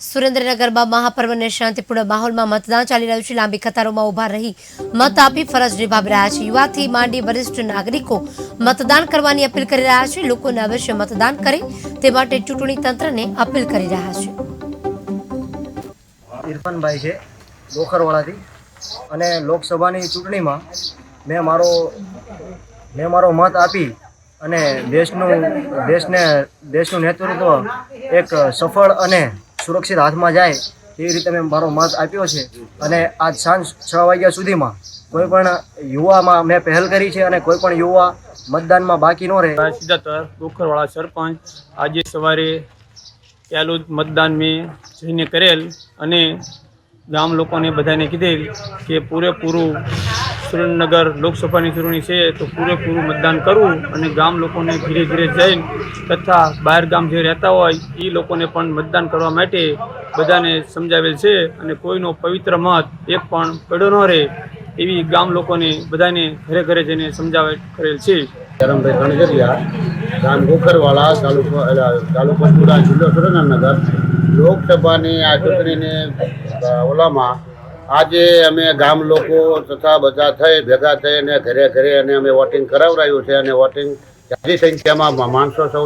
સુરેન્દ્રનગરમાં મહાપર્વને શાંતિપૂર્ણ માહોલમાં મતદાન ચાલી રહ્યું છે. લાંબી કતારોમાં ઊભા રહી મત આપી ફરજ નિભાવી રહ્યા છે. યુવાથી માંડી વરિષ્ઠ નાગરિકો મતદાન કરવાની અપીલ કરી રહ્યા છે. લોકોને અવશ્ય મતદાન કરે તે માટે ચૂંટણી તંત્રને અપીલ કરી રહ્યા છે. ઇરફાનભાઈ છે લોખરવાડાથી અને લોકસભાની ચૂંટણીમાં મેં મારો મેં મારો મત આપી અને દેશનું, દેશને, દેશનું નેતૃત્વ એક સફળ અને સુરક્ષિત હાથમાં જાય એવી રીતે મેં મારો મત આપ્યો છે. અને આજ સાંજ છ વાગ્યા સુધીમાં કોઈ પણ યુવામાં મેં પહેલ કરી છે અને કોઈ પણ યુવા મતદાનમાં બાકી ન રહે. સિદ્ધાર્થ ગોખરવાળા સરપંચ આજે સવારે જ મતદાન મેં જઈને કરેલ અને ગામ લોકોને બધાને કીધેલ કે પૂરેપૂરું સુરેન્દ્રનગર લોકસભાની ચૂંટણી છે તો પૂરેપૂરું મતદાન કરવું અને ગામ લોકોને ધીરે ધીરે જઈને તથા બહાર ગામ જે રહેતા હોય એ લોકોને પણ મતદાન કરવા માટે બધાને સમજાવેલ છે અને કોઈનો પવિત્ર મત એક પણ પડ્યો ન રહે એવી ગામ લોકોને બધાને ઘરે ઘરે જઈને સમજાવે કરેલ છે. ધરમભાઈ કણજરિયા ગામ ગોખરવાળા તાલુકો તાલુકો જિલ્લો સુરેન્દ્રનગર. લોકસભાની આ ચૂંટણીની ઓલામાં આજે અમે ગામ લોકો તથા બધા થઈ, ભેગા થઈ અને ઘરે ઘરે અને અમે વોટિંગ કરાવડાયું છે અને વોટિંગ જાજી સંખ્યામાં માણસો સૌ